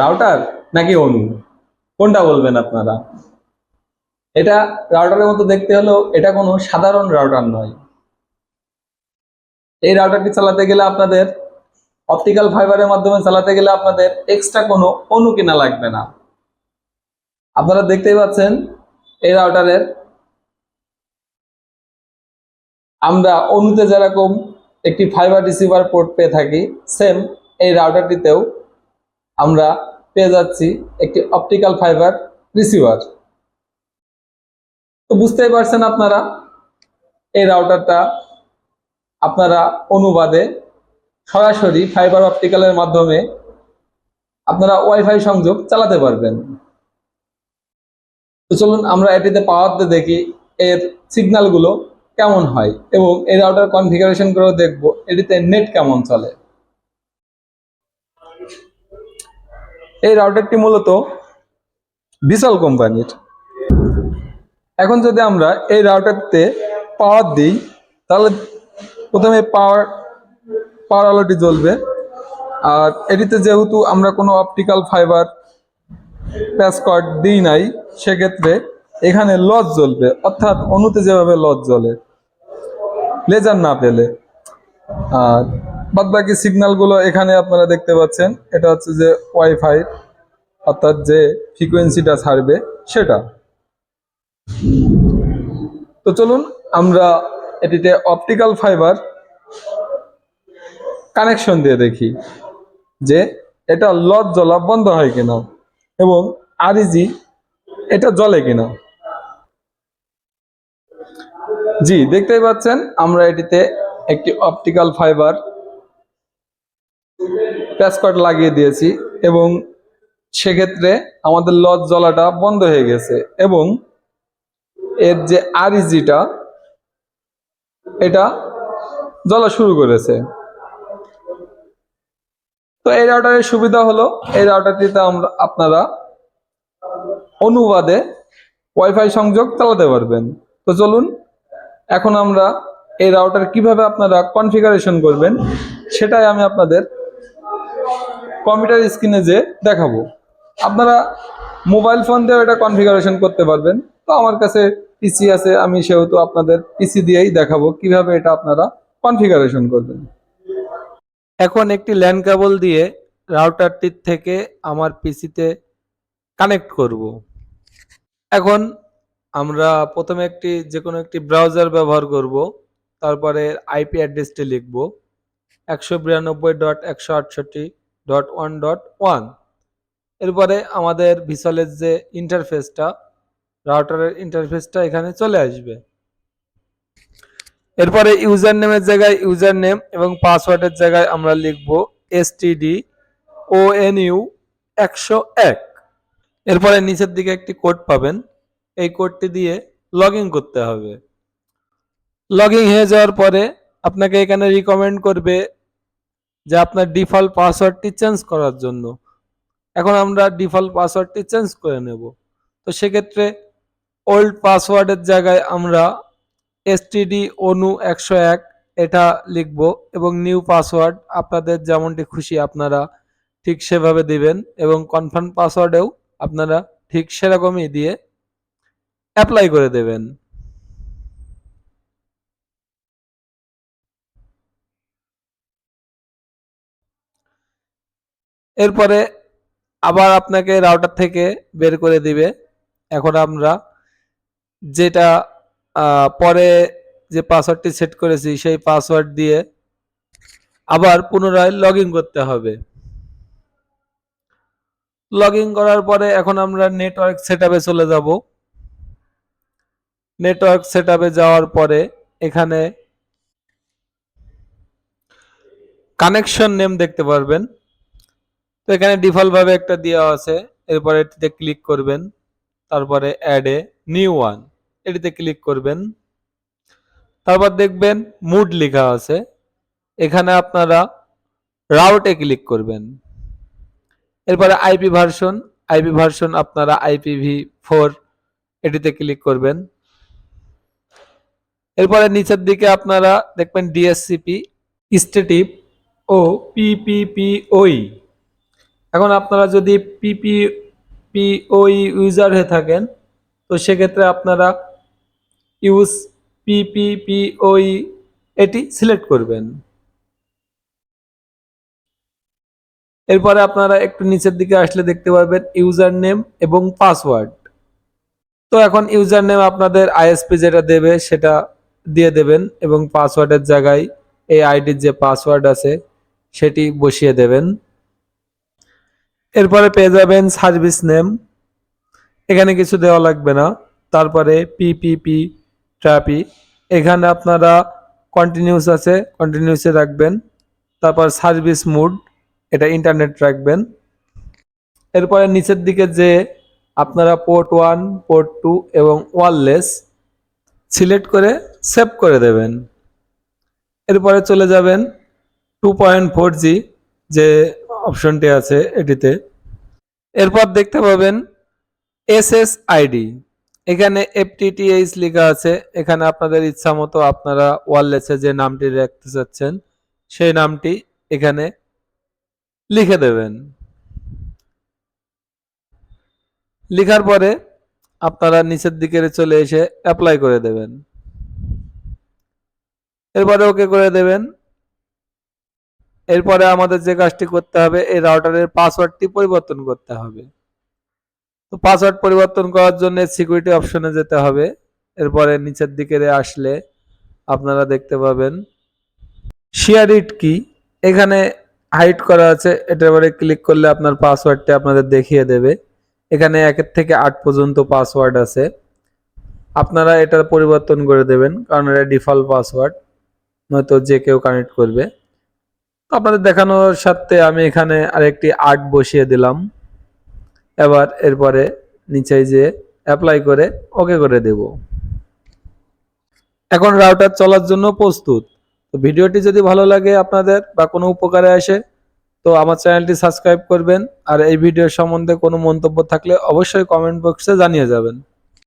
Router নাকি অনু কোনটা বলবেন আপনারা? এটা রাউটারের মতো দেখতে হলেও এটা কোনো সাধারণ রাউটার নয়। এই রাউটারটি চালাতে গেলে আপনাদের অপটিক্যাল ফাইবারের মাধ্যমে চালাতে গেলে আপনাদের এক্সট্রা কোনো অনু কেনা লাগবে না। আপনারা দেখতেই পাচ্ছেন এই রাউটারের আমরা অনুতে যেরকম একটি ফাইবার রিসিভার পোর্ট পেয়ে থাকি, সেম এই রাউটারটিতেও আমরা পেয়ে যাচ্ছি একটি অপটিক্যাল ফাইবার রিসিভার তো বুঝতেই পারছেন আপনারা, এই রাউটারটা আপনারা অনুবাদে সরাসরি ফাইবার অপটিক্যালের মাধ্যমে আপনারা ওয়াইফাই সংযোগ চালাতে পারবেন। তো চলুন আমরা এটিতে পাওয়ার দিয়ে দেখি এর সিগন্যালগুলো কেমন হয় এবং এই রাউটার কনফিগারেশন করেও দেখব, এটিতে নেট কেমন চলে। এই রাউটারটি মূলত বিশাল কোম্পানির। এখন যদি আমরা এই রাউটারতে পাওয়ার দিই, তাহলে প্রথমে পাওয়ার পাওয়ার আলোটি জ্বলবে। আর এটিতে যেহেতু আমরা কোনো অপটিক্যাল ফাইবার প্যাসকট দিই নাই, সেক্ষেত্রে এখানে লজ জ্বলবে। অর্থাৎ অনুতে যেভাবে লজ জ্বলে লেজার না পেলে। আর বাদ বাকি সিগন্যালগুলো এখানে আপনারা দেখতে পাচ্ছেন। এটা হচ্ছে যে ওয়াইফাই অর্থাৎ যে ফ্রিকোয়েন্সিটা ছাড়বে সেটা। তো চলুন আমরা এটিতে অপটিক্যাল ফাইবার কানেকশন দিয়ে দেখি যে এটা লজ জ্বলা বন্ধ হয় কিনা এবং আরইজি এটা জ্বলে কিনা। জি, দেখতেই পাচ্ছেন আমরা এটিতে একটি অপটিক্যাল ফাইবার প্যাসকট লাগিয়ে দিয়েছি এবং সেক্ষেত্রে আমাদের লজ জ্বলাটা বন্ধ হয়ে গেছে এবং এর যে আরইজিটা, এটা জ্বলা শুরু করেছে। তো এই রাউটারের সুবিধা হলো, এই রাউটারটিতে আমরা, আপনারা অনুবাদে ওয়াইফাই সংযোগ চালাতে পারবেন। তো চলুন, এখন আমরা এই রাউটার কীভাবে আপনারা কনফিগারেশন করবেন, সেটাই আমি আপনাদের কম্পিউটার স্ক্রিনে যে দেখাবো। আপনারা মোবাইল ফোন দিয়েও এটা কনফিগারেশন করতে পারবেন। তো আমার কাছে পিসি আছে, আমি সেহেতু আপনাদের পিসি দিয়েই দেখাবো কীভাবে এটা আপনারা কনফিগারেশন করবেন। এখন একটি ল্যান্ড কেবল দিয়ে রাউটারটির থেকে আমার পিসিতে কানেক্ট করব। এখন আমরা প্রথমে একটি যে কোনো একটি ব্রাউজার ব্যবহার করব, তারপরে আইপি অ্যাড্রেসটি লিখব। একশো বিরানব্বই ডট একশো আটষট্টি ডট ওয়ান ডট ওয়ান এরপরে আমাদের ভিসলের যে ইন্টারফেসটা রাউটারের ইন্টারফেসটা এখানে চলে আসবে। এরপরে ইউজার নেমের জায়গায় ইউজার নেম এবং পাসওয়ার্ডের জায়গায় আমরা লিখব এসটিডি ও এন ইউ একশো এক। এরপরে নিচের দিকে একটি কোড পাবেন। এই কোডটি দিয়ে লগ করতে হবে। লগ হয়ে যাওয়ার পরে আপনাকে এখানে রিকমেন্ড করবে যে আপনার ডিফল্ট পাসওয়ার্ডটি চেঞ্জ করার জন্য। এখন আমরা ডিফল্ট পাসওয়ার্ডটি চেঞ্জ করে নেব। তো সেক্ষেত্রে ওল্ড পাসওয়ার্ডের জায়গায় আমরা এসটিডি অনু একশো এক এটা লিখব এবং নিউ পাসওয়ার্ড আপনাদের যেমনটি খুশি আপনারা ঠিক সেভাবে দিবেন এবং কনফার্ম পাসওয়ার্ডেও আপনারা ঠিক সেরকমই দিয়ে অ্যাপ্লাই করে দেবেন। এরপরে আবার আপনাকে রাউটার থেকে বের করে দিবে। এখন আমরা যেটা পরে যে পাসওয়ার্ডটি সেট করেছি, সেই পাসওয়ার্ড দিয়ে আবার পুনরায় লগ করতে হবে। লগ করার পরে এখন আমরা নেটওয়ার্ক সেট চলে যাব। নেটওয়ার্ক সেট যাওয়ার পরে এখানে কানেকশন নেম দেখতে পারবেন। তো এখানে ডিফল্ট ভাবে একটা দেওয়া আছে। এরপরে এটিতে ক্লিক করবেন। তারপরে অ্যাড এ নিউ ওয়ান এটিতে ক্লিক করবেন। তারপর দেখবেন মুড লেখা আছে। এখানে আপনারা রাউটে ক্লিক করবেন। এরপরে আইপি ভার্সন আইপি ভার্সন আপনারা আইপিভি ফোর এটিতে ক্লিক করবেন। এরপরে নিচের দিকে আপনারা দেখবেন ডিএসসিপি স্টেটিভ ও পিপিপিওই এখন আপনারা যদি পিপি পিওই ইউজার হয়ে থাকেন, তো সেক্ষেত্রে আপনারা ইউজ পিপিপিওই এটি সিলেক্ট করবেন। এরপরে আপনারা একটু নিচের দিকে আসলে দেখতে পারবেন ইউজার নেম এবং পাসওয়ার্ড তো এখন ইউজার নেম আপনাদের আইএসপি যেটা দেবে সেটা দিয়ে দেবেন এবং পাসওয়ার্ডের জায়গায় এই আইডির যে পাসওয়ার্ড আছে, সেটি বসিয়ে দেবেন। এরপরে পেয়ে যাবেন সার্ভিস নেম। এখানে কিছু দেওয়া লাগবে না। তারপরে পিপিপি ট্রাপি এখানে আপনারা কন্টিনিউস আছে কন্টিনিউসে রাখবেন। তারপর সার্ভিস মুড, এটা ইন্টারনেট রাখবেন। এরপরে নিচের দিকে যে আপনারা পোর্ট ওয়ান পোর্ট টু এবং ওয়ারলেস সিলেক্ট করে সেভ করে দেবেন। এরপরে চলে যাবেন টু পয়েন্ট ফোর জি যে অপশনটি আছে এটিতে। এরপর দেখতে পাবেন এস এস আইডি এখানে এফটিটিএইচ লেখা আছে। এখানে আপনাদের ইচ্ছা মতো আপনারা ওয়ারলেসে যে নামটি রাখতে চাচ্ছেন, সেই নামটি এখানে লিখে দেবেন। লেখার পরে আপনারা নিচের দিকে চলে এসে অ্যাপ্লাই করে দেবেন। এরপরে ওকে করে দেবেন এরপরে আমাদের যে কাজটি করতে হবে, এই রাউটারের পাসওয়ার্ডটি পরিবর্তন করতে হবে। তো পাসওয়ার্ড পরিবর্তন করার জন্য সিকিউরিটি অপশনে যেতে হবে। এরপরে নিচের দিকে আসলে আপনারা দেখতে পাবেন শেয়ার ইট কি। এখানে হাইড করা আছে, এটার উপরে ক্লিক করলে আপনার পাসওয়ার্ডটি আপনাদের দেখিয়ে দেবে। এখানে একের থেকে আট পর্যন্ত পাসওয়ার্ড আছে। আপনারা এটা পরিবর্তন করে দেবেন, কারণ এটা ডিফল্ট পাসওয়ার্ড নয়তো যে কেউ কানেক্ট করবে। আপনাদের দেখানোর সাথে আমি এখানে আরেকটি আর্ট বসিয়ে দিলাম। এবার এরপরে নিচে যে অ্যাপ্লাই করে ওকে করে দেব। এখন রাউটার চলার জন্য প্রস্তুত। তো ভিডিওটি যদি ভালো লাগে আপনাদের বা কোনো উপকারে আসে, তো আমার চ্যানেলটি সাবস্ক্রাইব করবেন। আর এই ভিডিও সম্বন্ধে কোনো মন্তব্য থাকলে অবশ্যই কমেন্ট বক্সে জানিয়ে যাবেন।